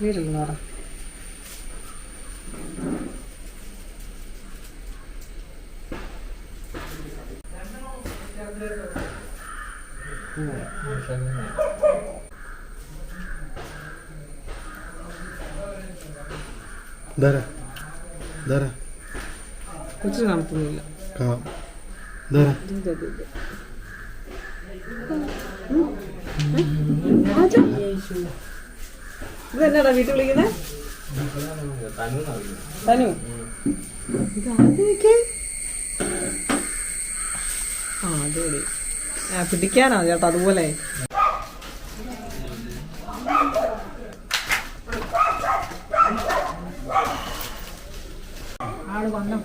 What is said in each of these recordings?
വീട്ടിൽ പറ ധര ധര ഇതെന്നാടാ വീട്ടിൽ വിളിക്കുന്നത് തനു. ഇതാദ്യമൊക്കെ. ആ അടിപൊളി. ആ പിടിക്കാനോ ചേട്ടാ അതുപോലെ.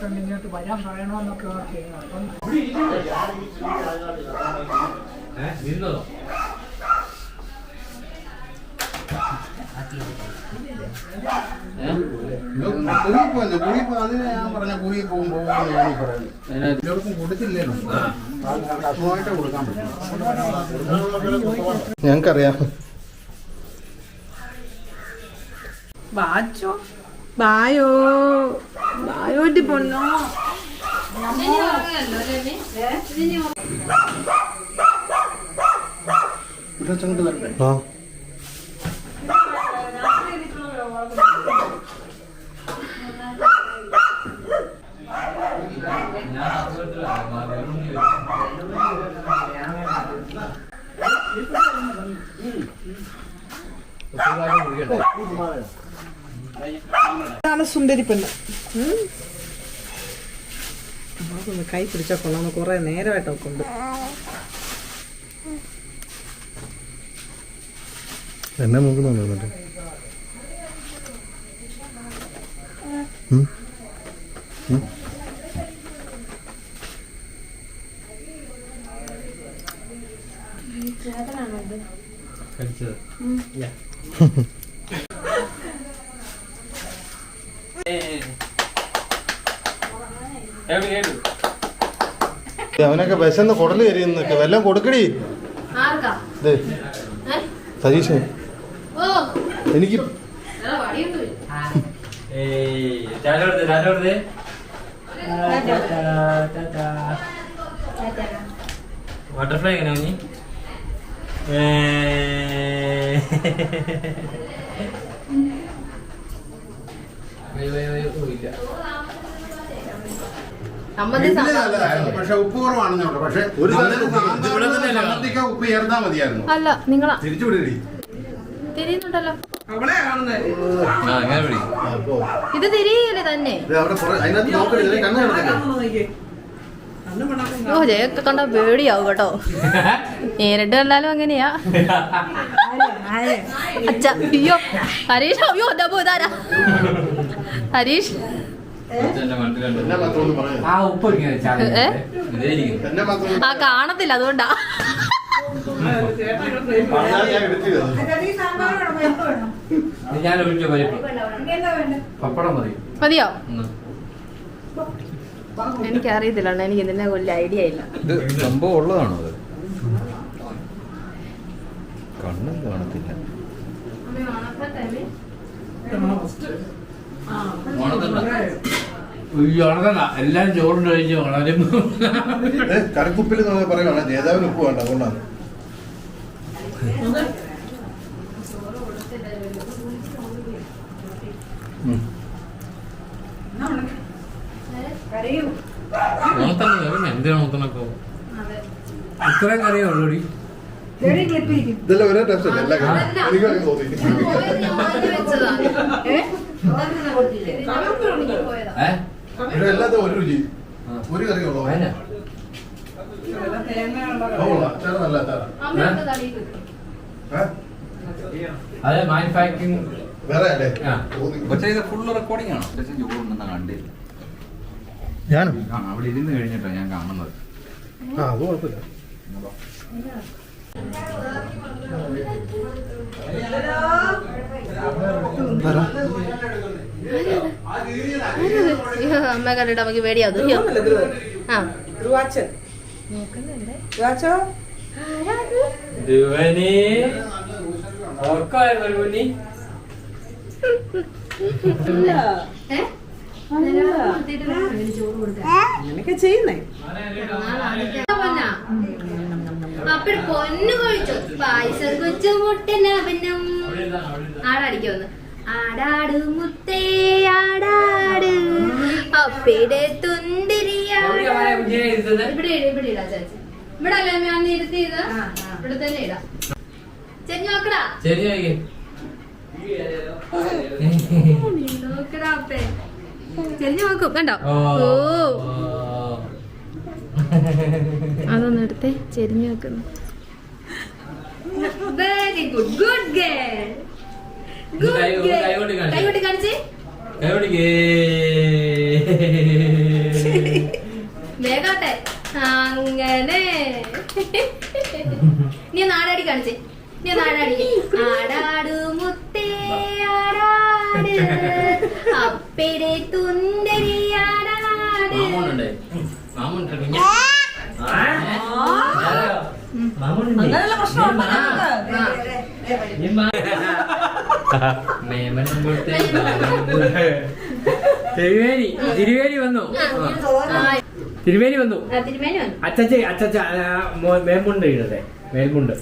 വന്നിട്ടുണ്ട് ഇങ്ങോട്ട് വരാൻ പറയണമെന്നൊക്കെ ഓർത്തിരുന്നു അപ്പം ഞങ്ങൾക്കറിയാം. ബാച്ചോ ബായോ. ബായോട്ടി പൊന്നോ. ആ. ഇതാണ് സുന്ദരി പെണ്ണ്. നമുക്കൊന്ന് കൈ പിടിച്ചാൽ കൊള്ളാം കുറെ നേരമായിട്ടൊക്കെ ഉണ്ട്. എന്നെ നോക്കുന്നുണ്ടോ എന്നിട്ട് ഉം? അവനൊക്കെ വിശന്ന് കുടൽ കരിയുന്നൊക്കെ വല്ലതും കൊടുക്കടി. ഓ. എനിക്ക് ബട്ടർഫ്ലൈ എങ്ങനെ നീ? ഓ സമ്മതി പക്ഷെ ഉപ്പ് കുറവാണെന്നേ ഉള്ളൂ. പക്ഷെ ഒരു ഉപ്പ് മതിയായിരുന്നു. അല്ല നിങ്ങൾ തിരിച്ചു വിടടി തിരിയുന്നുണ്ടല്ലോ ഇത് തിരിയല്ലേ തന്നെ? ഓ ജയൊക്കെ കണ്ട പേടിയാവും കേട്ടോ. നേരിട്ട് കണ്ടാലും അങ്ങനെയാ. അച്ഛ അയ്യോ ഹരീഷ് അയ്യോ എന്താ ഇതാരാ? ഹരീഷ്. ആ കാണത്തില്ല അതുകൊണ്ടാ. ഞാൻ ഒഴിച്ച പരിപ്പ്. പപ്പടം മതി. മതിയോ. എനിക്ക് അറിയത്തില്ല എനിക്ക് ഇതിനെ വലിയ ഐഡിയ ഇല്ല. സംഭവം ഉള്ളതാണോ അത്? കണ്ണും കാണത്തില്ല. ഉണക്കണ്ട എല്ലാം ചോറും കഴിച്ച് വളരും കടക്കുപ്പിൽ പറയുകയാണ് നേതാവിന് ഉപ്പ് വേണ്ട അതുകൊണ്ടാണ് എന്തിനാ ഉണത്തണൊക്കെ ഇത്രയും കറിയേ ഉള്ളൂടി ഇതെല്ലാം ഒരേ ടെസ്റ്റ് അല്ല? എല്ലാ കറിയും എനിക്ക് അങ്ങനെ തോന്നി. ഏ? ഇവിടെ എല്ലാത്തും ഒരു രുചി. ഒരു കറി? അത് മാനുഫാക്ചറിങ് വേറെ അല്ലേ? ആ. തോന്നി. പക്ഷേ ഇത് ഫുള്ള് റെക്കോർഡിംഗ് ആണോ. പക്ഷേ ചോറുണ്ടെന്ന് കണ്ടില്ല. ഞാനോ? ആ അവിടെ ഇരുന്ന് കഴിഞ്ഞിട്ടാണ് ഞാൻ കാണുന്നത്. ആ അത് കുഴപ്പമില്ല. അമ്മ കണ്ടിട്ട് അമ്മയ്ക്ക് പേടിയാവും ആ? ഇങ്ങനെയൊക്കെ ചെയ്യുന്നേ അപ്പഴ് പൊന്നു കൊഴിച്ചു. പായസം കൊച്ചു മുട്ടനവനും ആടാടിക്കൊന്ന് ആടാട് മുത്തേ ആടാട്. അപ്പയുടെ തുന്തിരിയാ കുഞ്ഞിനെ ഇരുത്തുന്നത്? ഇവിടെ ഇട്, ഇവിടെ ഇടാ ചേച്ചി. ഇവിടെ അല്ലേ ഞാൻ ഇവിടെ തന്നെ ഇടാം. നോക്കടാ. ശരി ആയി നോക്കടാ അപ്പേ. ചെഞ്ഞു നോക്കും കണ്ടോ? ഓ. അതൊന്ന് എടുത്തേ ചെരിഞ്ഞു വെക്കുന്നു. Very good good girl good കൈ കൊണ്ട് കാണിച്ച്. വേഗാട്ടെ അങ്ങനെ. നീ നാടാടി കാണിച്ചേ. നീ നാടാടി ആടാടു മുത്തേ ആടാട്. അപ്പിടെ മാമോനുണ്ടേ മാമോനുണ്ട് കുഞ്ഞ അങ്ങനെയുള്ള പ്രശ്നമുണ്ടോ തിരുവേലി തിരുവേലി വന്നു. തിരുമേനി വന്നു. അച്ചച്ച അച്ചച്ച മേൽമുണ്ട് ഇടതെ മേൽമുണ്ട്.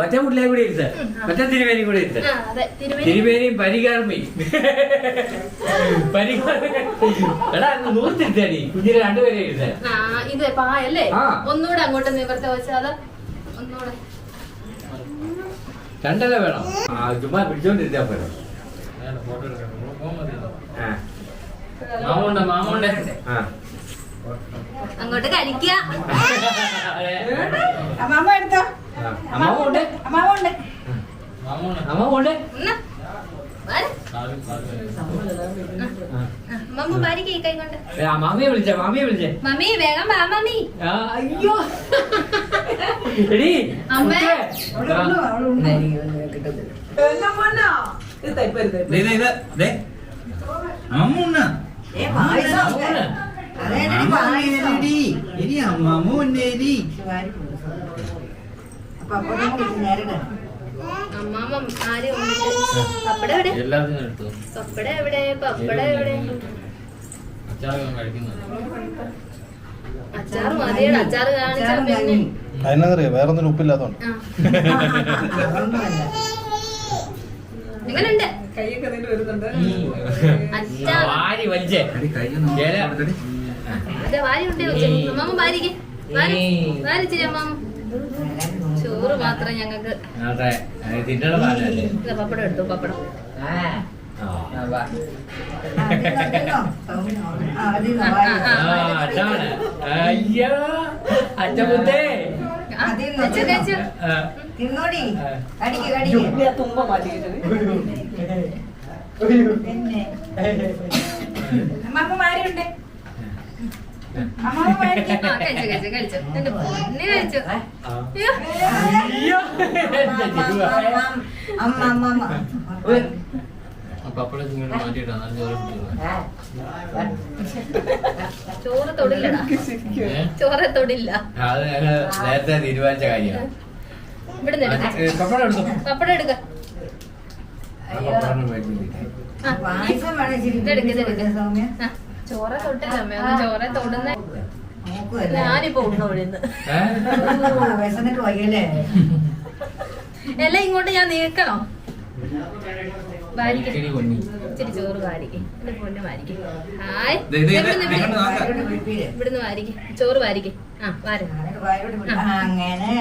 മറ്റേ മുട്ടിലെ കൂടെ ഇരുത്ത്. മറ്റേ തിരുവേലി കൂടെ ഇരുത്ത്. തിരുവേലി പരികാർമി. എടാ നൂറ്റിരുത്തടി കുഞ്ഞിനെ രണ്ടുപേരെ ഇരുത്തേ. ഇത് പായല്ലേ. ഒന്നുകൂടെ അങ്ങോട്ട് നിവർത്തി വെച്ചാൽ ഒന്നുകൂടെ. രണ്ടല്ല വേണം. ആ ചുമ്മാ പിടിച്ചോണ്ടിരുത്താ പോരോ. മാമുണ്ട് മാമുണ്ട്. ആ. അങ്ങോട്ട് കഴിക്കുക അമ്മാമ്മ എടുത്തോ അമ്മാമ്മ ഉണ്ട്. അമ്മാവുണ്ട് എന്നാ, വാര്. ആ, മമ്മു ഭാര്യക്ക് ഈ കൈ കൊണ്ട് ആ മാമിയെ വിളിച്ചേ മാമിയെ വിളിച്ചേ. മമ്മി വേഗം വാ മമ്മി. ആ, അയ്യോ. എടി അമ്മേ. അമ്മ ആ. ആരും പപ്പട എവിടെ? പപ്പട എവിടെ? പപ്പട എവിടെ? കഴിക്കുന്നത് അച്ചാറ് മതിയുടെ അച്ചാറ് കാണിച്ചാ പിന്നെ. അതിനറിയാം വേറെ ഒന്നിനും ഉപ്പില്ലാത്തോണ്ട്. ആ. എങ്ങനുണ്ട് കൈയൊക്കെ നീണ്ട് വരുന്നുണ്ട് അച്ചാർ വാരി വലിച്ചേ. ഇല. അതെ വാരി. ഉണ്ടേ വാരിക്ക് വാരിച്ചിരി ചോറ് മാത്രം ഞങ്ങക്ക് പപ്പടം എടുത്തു പപ്പടം. ആ. വാ. തിന്നോടി. കടിക്ക് കടിക്ക് തുമ്പ മാറ്റിക്കിട്ടത് പിന്നെ. അമ്മ മാരിയുണ്ട് അമ്മ. അമ്മ ചോറ് തൊടില്ലടാ. ചോറ് തൊടില്ല. അത് നേരത്തെ തീരുമാനിച്ച കാര്യമാണ്. ഇവിടുന്ന് എടുക്ക. പപ്പടം എടുത്തു? പപ്പടം എടുക്ക. ചോറെ തൊട്ടില്ല അമ്മ. ഒന്ന് ചോറെ തൊടുന്ന. നോക്കുവല്ലേ ഞാനിപ്പോ വയ്യല്ലേ? എല്ലാം ഇങ്ങോട്ട് ഞാൻ നീക്കണോ. ഇച്ചിരി ചോറ് വാരിക്ക് എന്റെ പൊന്നെ വാരിക്ക്. ഹായ്. ഇവിടുന്ന് വാരിക്ക്. ചോറ് വാരിക്ക്. ആ വാര. അങ്ങനെ.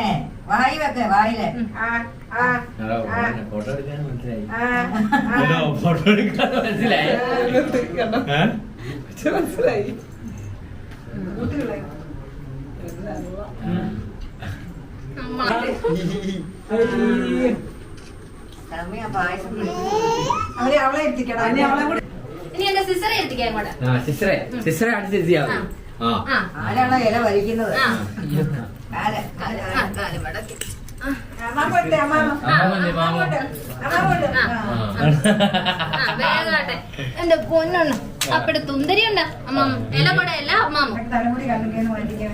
വായി വെക്കേ വായിലെ ആ ആ ഫോട്ടോ എടുക്കാൻ മനസ്സിലായി. ആ ഫോട്ടോ എടുക്കാൻ മനസ്സിലായി? മനസ്സിലായി. അമ്മ അവരെ അവളെ എത്തിക്കണം ഇനി അവളെ കൂടി ഇനി എന്റെ സിസ്റ്ററെ എത്തിക്കാം ഇങ്ങോട്ട് ആ സിസ്റ്ററെ സിസ്റ്ററെ അടുത്തെത്തിയാ മതി. ആ. ആ. ആരാണ് ഇല വലിക്കുന്നത് എന്റെ പൊന്നണ്ണ അപ്പടെ തുന്തരി ഉണ്ടാ അമ്മാമ ഇല കൂടെ അല്ല അമ്മാമ. തലമുടി കണ്ടിരിക്കുന്നു വേണ്ടിക്കാൻ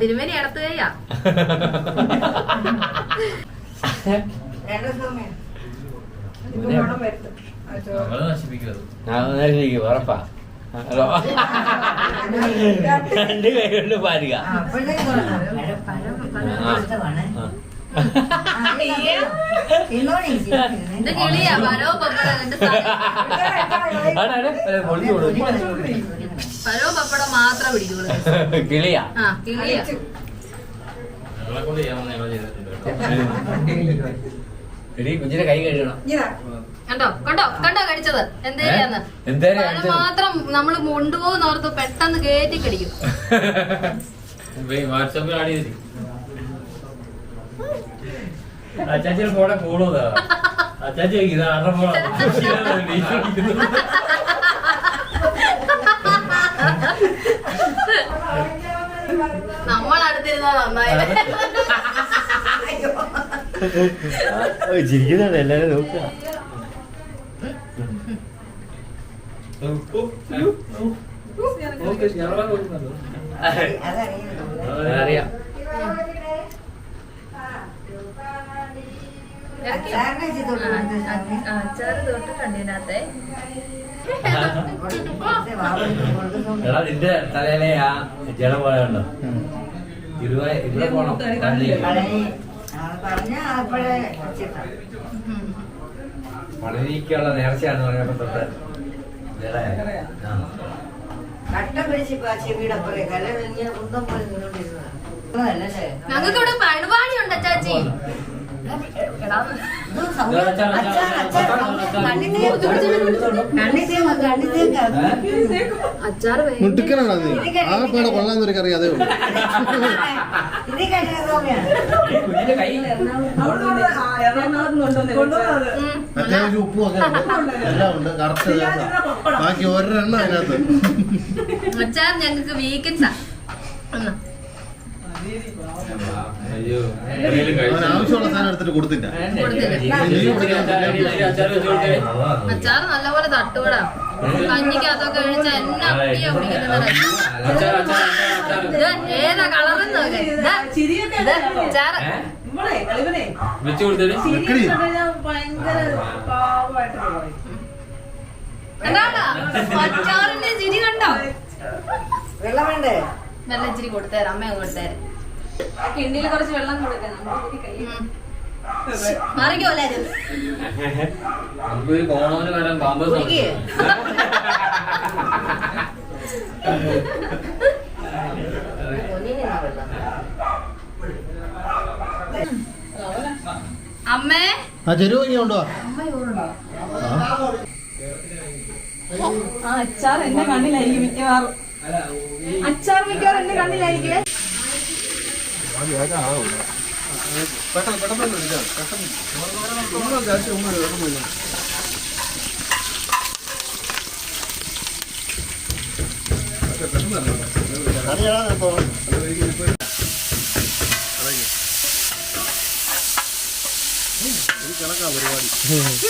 തിരുമേനി ഇടത്ത് കയ്യാ ഉറപ്പാ. ഹലോ. രണ്ട് കൈ കൊണ്ട് പാരുക കിളിയാ. കുഞ്ഞിന്റെ കൈ കഴുകണം. ഇതാ. കണ്ടോ? കണ്ടോ? കണ്ടോ കടിച്ചത്? എന്തേരിയാന്ന് അത് മാത്രം നമ്മൾ കൊണ്ടുപോകുന്നോർത്ത് പെട്ടെന്ന് കേറ്റി കടിക്കും. വാട്സാപ്പിൽ ആഡ് ചെയ്തിരിക്കും. അച്ചാച്ചിയുടെ ഫോടെ കൂടുന്നതാ അച്ചാച്ചി ഇത് ആരുടെ ഫോണാ? നമ്മൾ അടുത്തിരുന്നാ നന്നായി ചിരിക്കുന്നുണ്ട് എല്ലാരും നോക്കുക. അറിയാം അച്ചാറ് എടാ നിന്റെ തലയിലെ ആ ജല പോലെ ഉണ്ടോ ഇരുപത് ഇവിടെ പോണം. പളനിക്കുള്ള നേർച്ചയാണ് പറഞ്ഞപ്പോ തൊട്ട്. കട്ട പിടിച്ച് ചെവിയുടെ അപ്പുറേ കല ഇങ്ങനെ കുന്തം പോലെ നിന്നോണ്ടിരുന്നതാ. അതല്ലല്ലേ? ഞങ്ങൾക്ക് ഇവിടെ പരിപാടി ഉണ്ട് ചാച്ചി എടാ ഇത് സൗമ്യ- അച്ചാർ, അച്ചാർ, സൗമ്യ. കണ്ണിത്തേക്ക് കണ്ണിത്തേക്ക് കണ്ണിത്തേക്ക് അച്ചാറ് വേഗം മുട്ടിക്കനാണോ നീ ആ പേടെ കൊള്ളാന്നൊരു കറി അതേ ഉള്ളൂ. അത്യാവശ്യം ഉപ്പും ഒക്കെ ഉണ്ട് എല്ലാം ഉണ്ട് കറക്റ്റ് ബാക്കി ഒരെണ്ണം അതിനകത്ത് ഞങ്ങൾക്ക് വീക്കൻസാ അയ്യോ? ആവശ്യമുള്ള സാധനം എടുത്തിട്ട് കൊടുത്തില്ല. അച്ചാർ നല്ലപോലെ തട്ടുകൂടാ കഞ്ഞിക്കകത്തൊക്കെ ഒഴിച്ച എന്നെ അപ്പിയാ കുടിക്കുന്നത്. ഏതാ കളറെന്ന് അച്ചാറ്. വെച്ച് കൊടുത്തേ കണ്ടാടാ അച്ചാറിന്റെ ചിരി കണ്ടോ? വെള്ളം വേണ്ടേ? നല്ല ഇച്ചിരി കൊടുത്തേരാ. അമ്മ കൊടുത്തേരെ. കുറച്ച് വെള്ളം നമുക്ക് കോണോന് വരാൻ പാമ്പ് അമ്മേ? ആ ചെരുവ് കൊണ്ടുവാ. ആ. അച്ചാർ എന്റെ കണ്ണിലായിരിക്കും മിക്കവാറും. അച്ചാർ മിക്കവാറും എന്റെ കണ്ണിലായിരിക്കും പെട്ടെന്ന് പെട്ടെന്ന്.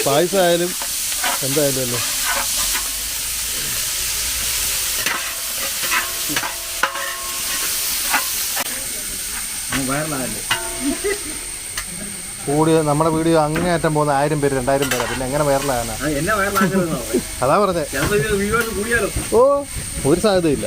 പായസമായാലും എന്തായാലും അല്ലേ? കൂടി നമ്മുടെ വീഡിയോ അങ്ങേയറ്റം പോകുന്ന ആയിരം പേര് രണ്ടായിരം പേരാ. പിന്നെ എങ്ങനെ വൈറലാകാനാ അതാ പറഞ്ഞേ. ഓ ഒരു സാധ്യതയില്ല.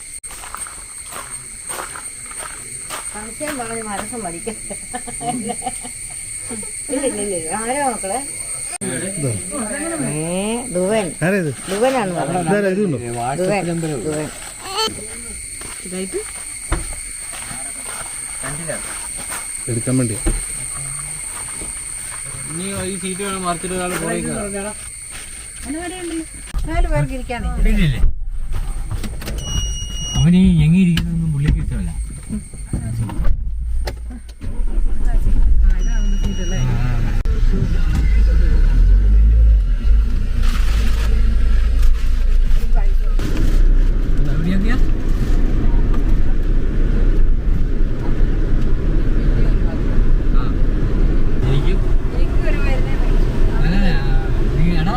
സംശയം പറഞ്ഞ് മനസ്സ് മരിക്കും ഇല്ലില്ലില്ല ആരോ മക്കളെ? ദുവൻ ദുവനാണ് പറഞ്ഞത് ഇതാരാ ഇതുണ്ടോ ദുവൻ ദുവൻ എടുക്കാൻ വേണ്ടി. ഇനി ഈ സീറ്റ് വേണം മറിച്ചിട്ട് ഒരാൾ പോയി നാല് പേർക്ക് ഇരിക്കാനേ. ഇല്ലേ അവന് ഈ എങ്ങിയിരിക്കുന്നതൊന്നും പുള്ളിക്ക് ഇഷ്ടമല്ല എവിടെയാ ആ എനിക്കും അല്ല, നീ- എടാ,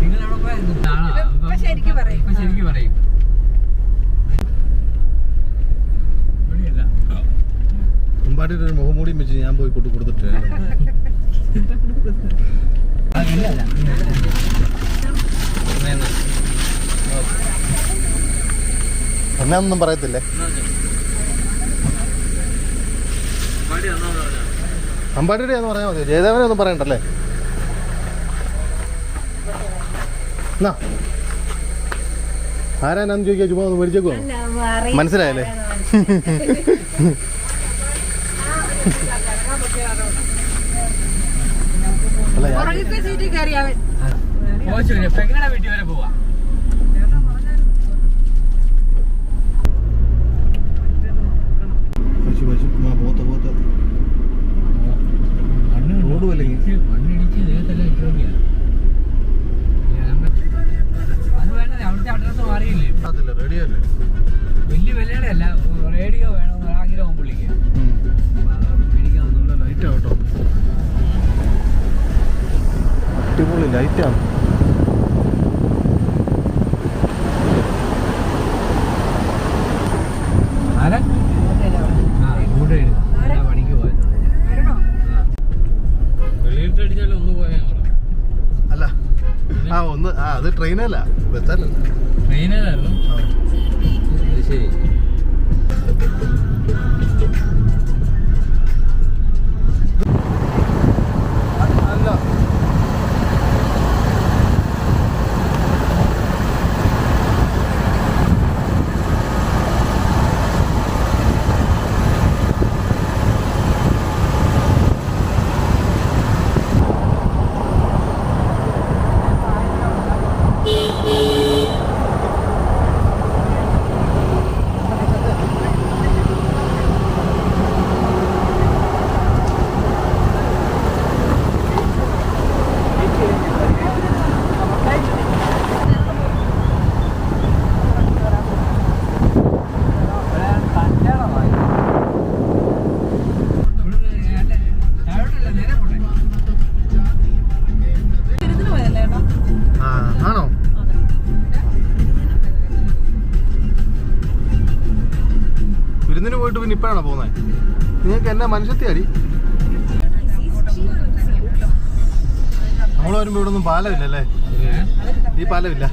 നിങ്ങൾ എവിടെ പോയായിരുന്നു? ആണോ? ഇപ്പം- ശരിക്ക് പറയും. ഇപ്പം ശരിക്ക് പറയും. ഇവിടെയല്ല. മുമ്പാട്ടിട്ട് ഒരു മുഖംമൂടിയും വെച്ച് ഞാൻ പോയി കൊണ്ടു കൊടുത്തിട്ട് ആ, ഇല്ല, ഇല്ല. വേണ്ട. എന്നെ ഒന്നും പറയത്തില്ലേ? അമ്പാടിയുടെ എന്ന് പറഞ്ഞാൽ മതി. ജയദേവനെ ഒന്നും പറയണ്ടല്ലേ? എന്നാ? ആരാനാന്ന് ചോദിക്കാൻ ചുമ്മാ ഒന്ന് മേടിച്ചേക്കോ? മനസ്സിലായല്ലേ? അല്ല ഞാൻ എന്നെ മനുഷ്യത്തി അടി നമ്മൾ വരുമ്പോൾ ഇവിടെ ഒന്നും പാലമില്ലല്ലേ? ഈ പാലമില്ല.